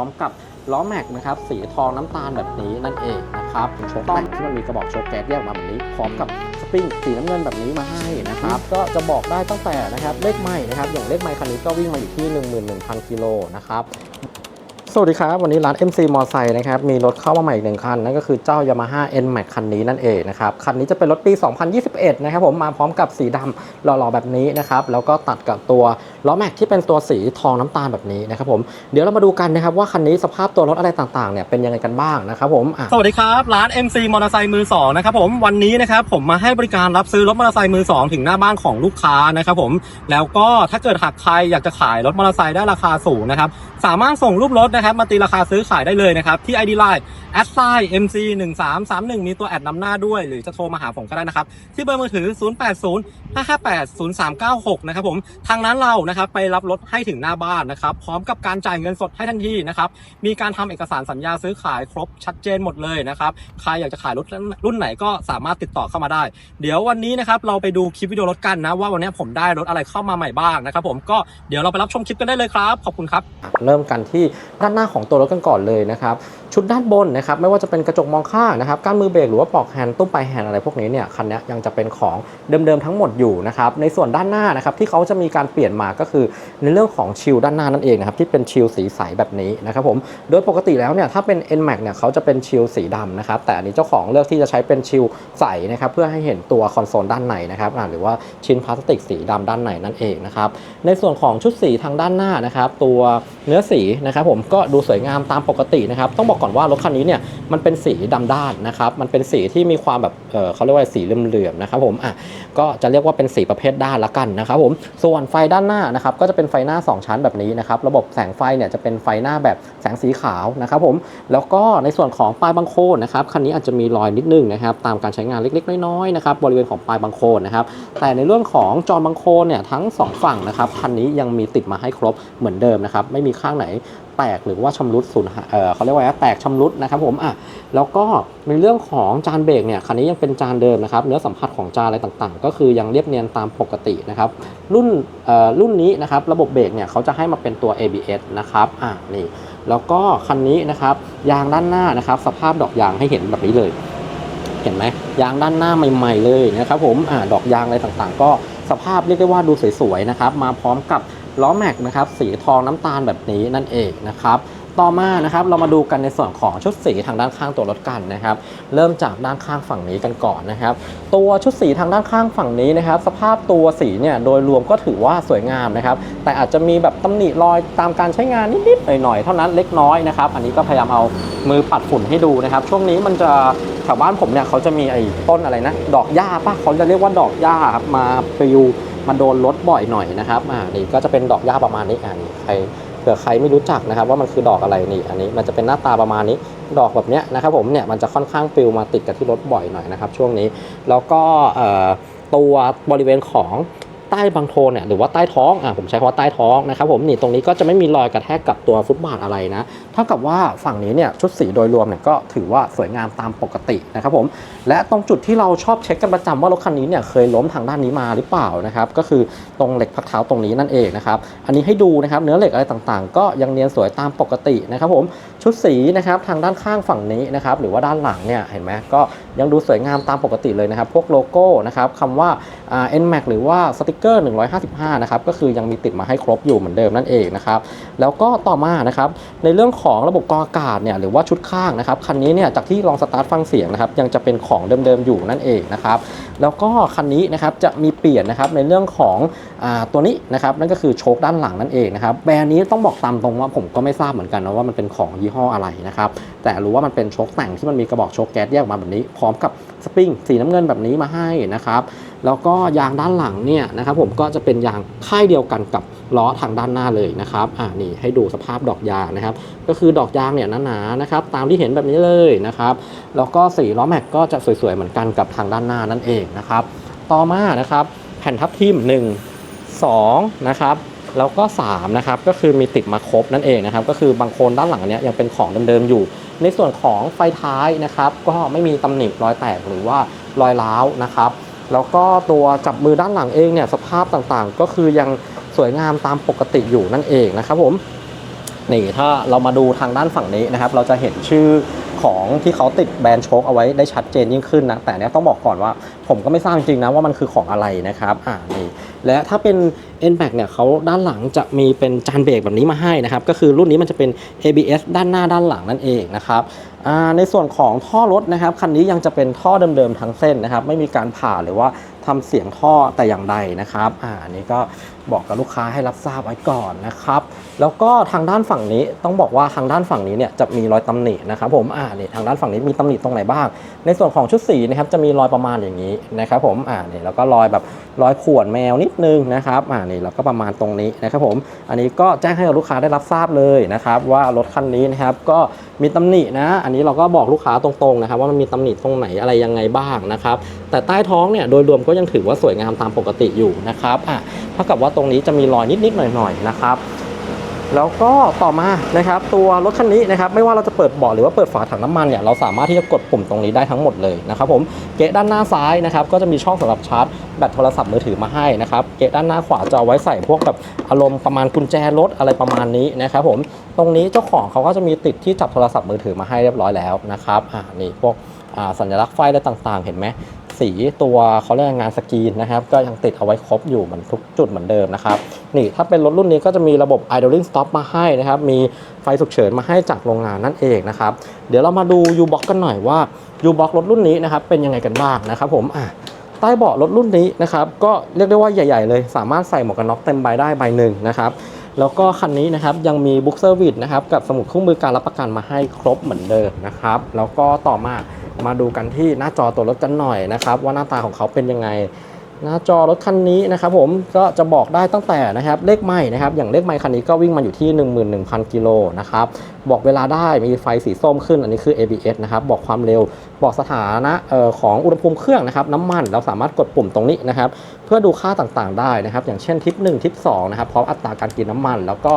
พร้อมกับล้อแม็กนะครับสีทองน้ำตาลแบบนี้นั่นเองนะครับโชคแต่งที่มันมีกระบอกโชคแก๊สแยกออกมาแบบนี้พร้อมกับสปริงสีน้ำเงินแบบนี้มาให้นะครับก็จะบอกได้ตั้งแต่นะครับเลขไม้นะครับอย่างเลขไม้คันนี้ก็วิ่งมาอยู่ที่ 11,000 กิโลนะครับ สวัสดีครับ วันนี้ร้าน MC m o ไซค์นะครับ มีรถเข้ามาใหม่อีกหนึ่งคัน นั่นก็คือเจ้า Yamaha N Max คันนี้นั่นเองนะครับ คันนี้จะเป็นรถปี 2021 นะครับผมมาพร้อมกับสีดำหล่อๆแบบนี้นะครับ แล้วก็ตัดกับตัวล้อแม็กที่เป็นตัวสีทองน้ำตาลแบบนี้นะครับผมเดี๋ยวเรามาดูกันนะครับว่าคันนี้สภาพตัวรถอะไรต่างๆเนี่ยเป็นยังไงกันบ้างนะครับผมสวัสดีครับร้าน MC มอเตอร์ไซค์มือสองนะครับผมวันนี้นะครับผมมาให้บริการรับซื้อรถมอเตอร์ไซค์มือสองถึงหน้าบ้านของลูกค้านะครับผมแล้วก็ถ้าเกิดหากใครอยากจะขายรถมอเตอร์ไซค์ได้ราคาสูงนะครับสามารถส่งรูปรถนะครับ มาตีราคาซื้อขายได้เลยนะครับ ที่ ID Line แอดไซ MC 1 3 3 1มีตัวแอดนำหน้าด้วย หรือจะโทรมาหาผมก็ได้นะครับ ที่เบอร์มือถือ 080 558 0396 นะครับผม ทางนั้นเรานะครับไปรับรถให้ถึงหน้าบ้านนะครับ พร้อมกับการจ่ายเงินสดให้ทันทีนะครับ มีการทำเอกสารสัญญาซื้อขายครบชัดเจนหมดเลยนะครับ ใครอยากจะขายรถรุ่นไหนก็สามารถติดต่อเข้ามาได้ เดี๋ยววันนี้นะครับเราไปดูคลิปวิดีโอรถกันนะว่าวันนี้ผมได้รถอะไรเข้ามาใหม่บ้างนะครับผมก็เดี๋ยวเราไปรับชมคลิปกันได้เลยครับ ขอบคุณครับ เริ่มกันที่ด้าานหน้าของตัวรถกันก่อนเลยนะครับชุดด้านบนนะครับไม่ว่าจะเป็นกระจกมองข้างนะครับก้านมือเบรกหรือว่าปลอกแฮนด์ตุ้มปลายแฮนด์อะไรพวกนี้เนี่ยคันนี้ยังจะเป็นของเดิมๆทั้งหมดอยู่นะครับในส่วนด้านหน้านะครับที่เขาจะมีการเปลี่ยนมาก็คือในเรื่องของชิลด้านหน้านั่นเองนะครับที่เป็นชิลสีใสแบบนี้นะครับผมโดยปกติแล้วเนี่ยถ้าเป็น N Max เนี่ยเขาจะเป็นชิลสีดำนะครับแต่อันนี้เจ้าของเลือกที่จะใช้เป็นชิลใสนะครับเพื่อให้เห็นตัวคอนโซลด้านในนะครับหรือว่าชิ้นพลาสติกสีดำด้านในนั่นเองนะครับในส่วนของชุดสีทางด้านหน้านะครับตัวเนื้อสีนะครับผมก็ดูสวยงามตามปกตินะครับต้องบอกก่อนว่ารถคันนี้เนี่ยมันเป็นสีดำด้านนะครับมันเป็นสีที่มีความแบบเเขาเรียกว่าสีเหลื่อมๆนะครับผมอะก็จะเรียกว่าเป็นสีประเภทด้านละกันนะครับผมส่วนไฟด้านหน้านะครับก็จะเป็นไฟหน้า 2 ชั้นแบบนี้นะครับระบบแสงไฟเนี่ยจะเป็นไฟหน้าแบบแสงสีขาวนะครับผมแล้วก็ในส่วนของปลายบังโคลนนะครับคันนี้อาจจะมีรอยนิดนึงนะครับตามการใช้งานเล็กๆ น้อยๆนะครับบริเวณของปลายบังโคลนนะครับแต่ในเรื่องของจอบังโคลนเนี่ยทั้งสองฝั่งนะครับคันนี้ยังมีติดมาให้ครบเหมือนเดิมนะครับไม่มีข้างไหน แตกหรือว่าชำรุดสูญเออเขาเรียกว่าแตกชำรุดนะครับผมอะแล้วก็ในเรื่องของจานเบรกเนี่ยคันนี้ยังเป็นจานเดิมนะครับเนื้อสัมผัสของจานอะไรต่างๆ ก็คือยังเรียบเนียนตามปกตินะครับรุ่นเอ่อรุ่นนี้นะครับระบบเบรกเนี่ยเขาจะให้มาเป็นตัว ABS นะครับอะนี่แล้วก็คันนี้นะครับยางด้านหน้านะครับสภาพดอกยางให้เห็นแบบนี้เลยเห็นไหมยางด้านหน้าใหม่ ๆ เลยนะครับผมอ่าดอกยางอะไรต่างๆ ก็สภาพเรียกได้ว่าดูสวยๆนะครับมาพร้อมกับ ล้อแม็กนะครับสีทองน้ำตาลแบบนี้นั่นเองนะครับต่อมานะครับเรามาดูกันในส่วนของชุดสีทางด้านข้างตัวรถกันนะครับ เริ่มจากด้านข้างฝั่งนี้กันก่อนนะครับ ตัวชุดสีทางด้านข้างฝั่งนี้นะครับ สภาพตัวสีเนี่ยโดยรวมก็ถือว่าสวยงามนะครับ แต่อาจจะมีแบบตำหนิรอยตามการใช้งานนิดๆหน่อยๆเท่านั้นเล็กน้อยนะครับ อันนี้ก็พยายามเอามือปัดฝุ่นให้ดูนะครับ ช่วงนี้มันจะแถวบ้านผมเนี่ยเขาจะมีไอ้ต้นอะไรนะ ดอกหญ้าป่ะเขาจะเรียกว่าดอกหญ้าครับมาปลิว มาโดนรถบ่อยหน่อยนะครับอ่านี่ก็จะเป็นดอกหญ้าประมาณนี้อ่านี่ใครเผื่อใครไม่รู้จักนะครับ ว่ามันคือดอกอะไรนี่ อันนี้มันจะเป็นหน้าตาประมาณนี้ดอกแบบเนี้ยนะครับผมเนี่ยมันจะค่อนข้างปลิวมาติดกับที่รถบ่อยหน่อยนะครับช่วงนี้แล้วก็ตัวบริเวณของ ใต้บังโคลนเนี่ยหรือว่าใต้ท้องอะผมใช้คำว่าใต้ท้องนะครับผมนี่ตรงนี้ก็จะไม่มีรอยกระแทกกับตัวฟุตบาทอะไรนะเท่ากับว่าฝั่งนี้เนี่ยชุดสีโดยรวมเนี่ยก็ถือว่าสวยงามตามปกตินะครับผมและตรงจุดที่เราชอบเช็คกันประจำว่ารถคันนี้เนี่ยเคยล้มทางด้านนี้มาหรือเปล่านะครับก็คือตรงเหล็กพักเท้าตรงนี้นั่นเองนะครับอันนี้ให้ดูนะครับเนื้อเหล็กอะไรต่างๆ ก็ยังเนียนสวยตามปกตินะครับผมชุดสีนะครับทางด้านข้างฝั่งนี้นะครับหรือว่าด้านหลังเนี่ยเห็นไหมก็ยังดูสวยงามตามปกติเลยนะครับพวกโลโก้นะครับคำว่า เอ่า NMAX หรือว่าสติกเกอร์ 155 นะครับ ก็คือยังมีติดมาให้ครบอยู่เหมือนเดิมนั่นเองนะครับ แล้วก็ต่อมานะครับ ในเรื่องของระบบกรองอากาศเนี่ยหรือว่าชุดข้างนะครับ คันนี้เนี่ยจากที่ลองสตาร์ทฟังเสียงนะครับ ยังจะเป็นของเดิมๆอยู่นั่นเองนะครับ แล้วก็คันนี้นะครับจะมีเปลี่ยนนะครับในเรื่องของอตัวนี้นะครับนั่นก็คือโชคด้านหลังนั่นเองนะครับ แบรนด์นี้ต้องบอกตามตรงว่าผมก็ไม่ทราบเหมือนกันนะว่ามันเป็นของยี่ห้ออะไรนะครับ แต่รู้ว่ามันเป็นโชคแต่งที่มันมีกระบอกโชคแก๊สแยกมาแบบนี้ พร้อมกับสปริงสีน้ำเงินแบบนี้มาให้นะครับ แล้วก็ยางด้านหลังเนี่ยนะครับผมก็จะเป็นยางค่ายเดียวกันกับล้อทางด้านหน้าเลยนะครับอ่านี่ให้ดูสภาพดอกยางนะครับ ก็คือดอกยางเนี่ยหนาๆนะครับตามที่เห็นแบบนี้เลยนะครับ แล้วก็สีล้อแม็กก็จะสวยๆเหมือนกันกับทางด้านหน้านั่นเองนะครับ ต่อมานะครับแผ่นทับทิม1 2นะครับแล้วก็3นะครับก็คือมีติดมาครบนั่นเองนะครับก็คือบางโคนด้านหลังเนี้ยยังเป็นของเดิมๆอยู่ ในส่วนของไฟท้ายนะครับ ก็ไม่มีตำหนิรอยแตกหรือว่ารอยร้าวนะครับ แล้วก็ตัวจับมือด้านหลังเองเนี่ยสภาพต่างๆ ก็คือยังสวยงามตามปกติอยู่นั่นเองนะครับผมนี่ถ้าเรามาดูทางด้านฝั่งนี้นะครับ เราจะเห็นชื่อของที่เขาติดแบรนด์โชคเอาไว้ได้ชัดเจนยิ่งขึ้นนะ แต่เนี้ยต้องบอกก่อนว่า ผมก็ไม่ทราบจริงๆนะว่ามันคือของอะไรนะครับ อ่านี่และถ้าเป็น n b a c เนี่ยเขาด้านหลังจะมีเป็นจานเบรกแบบนี้มาให้นะครับ ก็คือรุ่นนี้มันจะเป็น ABS ด้านหน้าด้านหลังนั่นเองนะครับในส่วนของท่อรถนะครับ คันนี้ยังจะเป็นท่อเดิมๆทั้งเส้นนะครับ ไม่มีการผ่าหรือว่าทำเสียงท่อแต่อย่างใดนะครับอ่าอันนี้ก็บอกกับลูกค้าให้รับทราบไว้ก่อนนะครับ แล้วก็ทางด้านฝั่งนี้ต้องบอกว่าทางด้านฝั่งนี้เนี่ยจะมีรอยตำหนินะครับผมอ่านี่ทางด้านฝั่งนี้มีตำหนิตรงไหนบ้าง ในส่วนของชุดสีนะครับจะมีรอยประมาณอย่างนี้นะครับผมอ่านี่แล้วก็รอยแบบรอยข่วนแมวนิดนึงนะครับอ่านี่เราก็ประมาณตรงนี้นะครับผม อันนี้ก็แจ้งให้กับลูกค้าได้รับทราบเลยนะครับว่ารถคันนี้นะครับก็มีตำหนินะ อันนี้เราก็บอกลูกค้าตรงๆนะครับว่ามันมีตำหนิตรงไหนอะไรยังไงบ้างนะครับ แต่ใต้ท้องเนี่ยโดยรวมก็ยังถือว่าสวยงามตามปกติอยู่นะครับอะเท่ากับว่าตรงนี้จะมีรอยนิดๆหน่อยๆนะครับ แล้วก็ต่อมานะครับตัวรถคันนี้นะครับไม่ว่าเราจะเปิดเบาะหรือว่าเปิดฝาถังน้ำมันเนี่ยเราสามารถที่จะกดปุ่มตรงนี้ได้ทั้งหมดเลยนะครับผมเกะด้านหน้าซ้ายนะครับก็จะมีช่องสำหรับชาร์จแบตโทรศัพท์มือถือมาให้นะครับเกะด้านหน้าขวาจะเอาไว้ใส่พวกแบบอารมณ์ประมาณกุญแจรถอะไรประมาณนี้นะครับผมตรงนี้เจ้าของเขาก็จะมีติดที่จับโทรศัพท์มือถือมาให้เรียบร้อยแล้วนะครับอ่านี่พวกสัญลักษณ์ไฟอะไรต่างๆ เห็นไหม สีตัวเขาเรียกงานสกรีนนะครับ ก็ยังติดเอาไว้ครบอยู่เหมือนทุกจุดเหมือนเดิมนะครับนี่ถ้าเป็นรถรุ่นนี้ก็จะมีระบบ idling stop มาให้นะครับ มีไฟฉุกเฉินมาให้จากโรงงานนั่นเองนะครับ เดี๋ยวเรามาดู U-Box กันหน่อยว่า U-Box รถรุ่นนี้นะครับเป็นยังไงกันบ้างนะครับผมอะใต้เบาะรถรุ่นนี้นะครับก็เรียกได้ว่าใหญ่ ๆ เลย สามารถใส่หมวกกันน็อกเต็มใบได้ใบหนึ่งนะครับแล้วก็คันนี้นะครับยังมีบุ๊กเซอร์วิสนะครับกับสมุดคู่มือการรับประกันมาให้ครบเหมือนเดิมนะครับแล้วก็ต่อมา มาดูกันที่หน้าจอตัวรถกันหน่อยนะครับ ว่าหน้าตาของเขาเป็นยังไง หน้าจอรถคันนี้นะครับผมก็จะบอกได้ตั้งแต่นะครับเลขไม่นะครับ อย่างเลขไม่คันนี้ก็วิ่งมาอยู่ที่ 11,000 กิโลนะครับบอกเวลาได้มีไฟสีส้มขึ้นอันนี้คือ ABS นะครับบอกความเร็วบอกสถานะออของอุณหภูมิเครื่องนะครับน้ำมันเราสามารถกดปุ่มตรงนี้นะครับ เพื่อดูค่าต่างๆได้นะครับ อย่างเช่นทิป1ทิป2นะครับพร้อมอัตราการกินน้ำมัน แล้วก็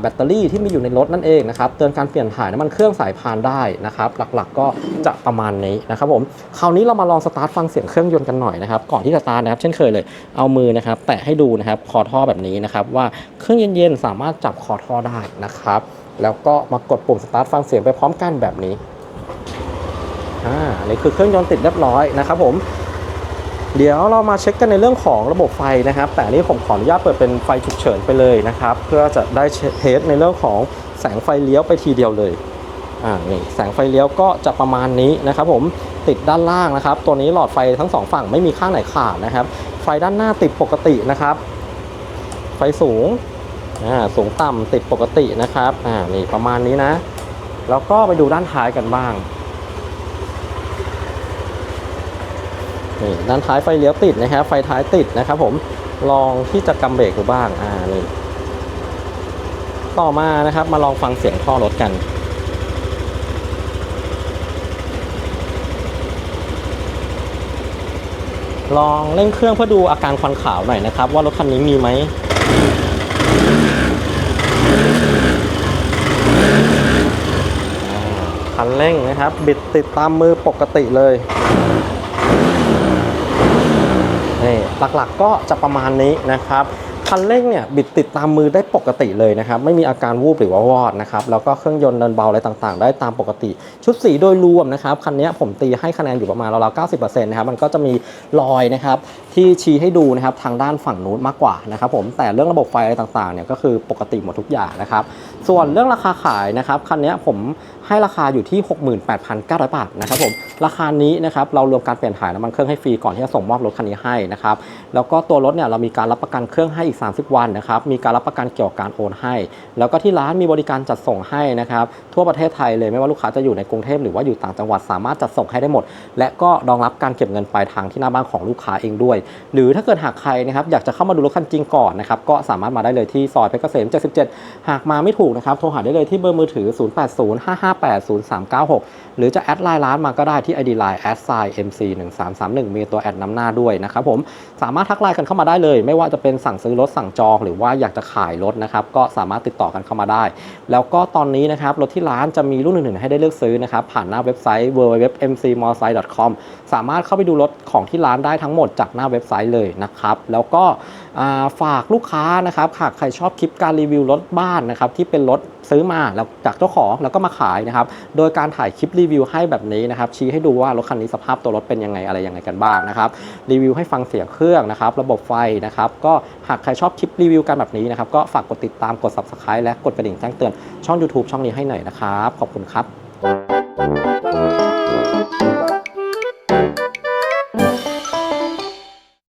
แบตเตอรี่ที่มีอยู่ในรถนั่นเองนะครับเตือนการเปลี่ยนถ่ายน้ำมันเครื่องสายพานได้นะครับ หลักๆก็จะประมาณนี้นะครับผมคราวนี้เรามาลองสตาร์ทฟังเสียงเครื่องยนต์กันหน่อยนะครับก่อนที่จะสตาร์ทนะครับเช่นเคยเลยเอามือนะครับ แตะให้ดูนะครับคอท่อแบบนี้นะครับ ว่าเครื่องเย็นๆสามารถจับคอท่อได้นะครับ แล้วก็มากดปุ่มสตาร์ทฟังเสียงไปพร้อมกันแบบนี้อ่าอันนี่คือเครื่องยนต์ติดเรียบร้อยนะครับผม เดี๋ยวเรามาเช็คกันในเรื่องของระบบไฟนะครับ แต่นี้ผมขออนุญาตเปิดเป็นไฟฉุกเฉินไปเลยนะครับ เพื่อจะได้เทสในเรื่องของแสงไฟเลี้ยวไปทีเดียวเลยอ่านี่แสงไฟเลี้ยวก็จะประมาณนี้นะครับ ผมติดด้านล่างนะครับ ตัวนี้หลอดไฟทั้งสองฝั่งไม่มีข้างไหนขาดนะครับ ไฟด้านหน้าติดปกตินะครับ ไฟสูงอ่าสูงต่ำติดปกตินะครับอ่านี่ประมาณนี้นะ แล้วก็ไปดูด้านท้ายกันบ้าง นี่ด้านท้ายไฟเลี้ยวติดนะครับไฟท้ายติดนะครับผมลองที่จะกำเบรกดูบ้างอ่านี่ต่อมานะครับมาลองฟังเสียงท่อรถกันลองเร่งเครื่องเพื่อดูอาการควันขาวหน่อยนะครับ ว่ารถคันนี้มีไหมคันเร่งนะครับ บิดติดตามมือปกติเลย นี่หลักๆก็จะประมาณนี้นะครับคันเร่งเนี่ยบิดติดตามมือได้ ปกติเลยนะครับ ไม่มีอาการวูบหรือว่าวอดนะครับ แล้วก็เครื่องยนต์เดินเบาอะไรต่างๆ ได้ตามปกติ ชุดสีโดยรวมนะครับ คันนี้ผมตีให้คะแนนอยู่ประมาณราวๆ90%นะครับ มันก็จะมีรอยนะครับที่ชี้ให้ดูนะครับทางด้านฝั่งนู้นมากกว่านะครับผม แต่เรื่องระบบไฟอะไรต่างๆเนี่ยก็คือปกติหมดทุกอย่างนะครับ ส่วนเรื่องราคาขายนะครับ คันนี้ผมให้ราคาอยู่ที่ 68,900 บาทนะครับผม ราคานี้นะครับเรารวมการเปลี่ยนถ่ายน้ำมันเครื่องให้ฟรีก่อนที่จะส่งมอบรถคันนี้ให้นะครับ แล้วก็ตัวรถเนี่ยเรามีการรับประกันเครื่องให้อีก 30 วันนะครับ มีการรับประกันเกี่ยวกับการโอนให้ แล้วก็ที่ร้านมีบริการจัดส่งให้นะครับทั่วประเทศไทยเลยไม่ว่าลูกค้าจะอยู่ในกรุงเทพหรือว่าอยู่ต่างจังหวัดสามารถจัดส่งให้ได้หมด และก็รองรับการเก็บเงินปลายทางที่หน้าบ้านของลูกค้าเองด้วย หรือถ้าเกิดหากใครนะครับอยากจะเข้ามาดูรถคันจริงก่อนนะครับก็สามารถมาได้เลยที่ซอยเพชรเกษม 77 หากมาไม่ถูกนะครับโทรหาได้เลยที่เบอร์มือถือ 0805580396 หรือจะแอดไลน์ร้านมาก็ได้ที่ ID Line a d s i mc 1 3 3 1มีตัวแอดนำหน้าด้วยนะครับผมสามารถทักไลน์กันเข้ามาได้เลย ไม่ว่าจะเป็นสั่งซื้อรถสั่งจองหรือว่าอยากจะขายรถนะครับก็สามารถติดต่อกันเข้ามาได้ แล้วก็ตอนนี้นะครับรถที่ร้านจะมีรุ่นอื่นๆให้ได้เลือกซื้อนะครับผ่านหน้าเว็บไซต์ www.mcmotorcycle.com สามารถเข้าไปดูรถของที่ร้านได้ทั้งหมดจากหน้าเว็บไซต์เลยนะครับแล้วก็ ฝากลูกค้านะครับหากใครชอบคลิปการรีวิวรถบ้านนะครับที่เป็นรถซื้อมาแล้วจากเจ้าของแล้วก็มาขายนะครับโดยการถ่ายคลิปรีวิวให้แบบนี้นะครับชี้ให้ดูว่ารถคันนี้สภาพตัวรถเป็นยังไงอะไรยังไงกันบ้างนะครับรีวิวให้ฟังเสียงเครื่องนะครับระบบไฟนะครับก็หากใครชอบคลิปรีวิวกันแบบนี้นะครับก็ฝากกดติดตามกด subscribe และกดกระดิ่งแจ้งเตือนช่อง YouTube ช่องนี้ให้หน่อยนะครับ ขอบคุณครับ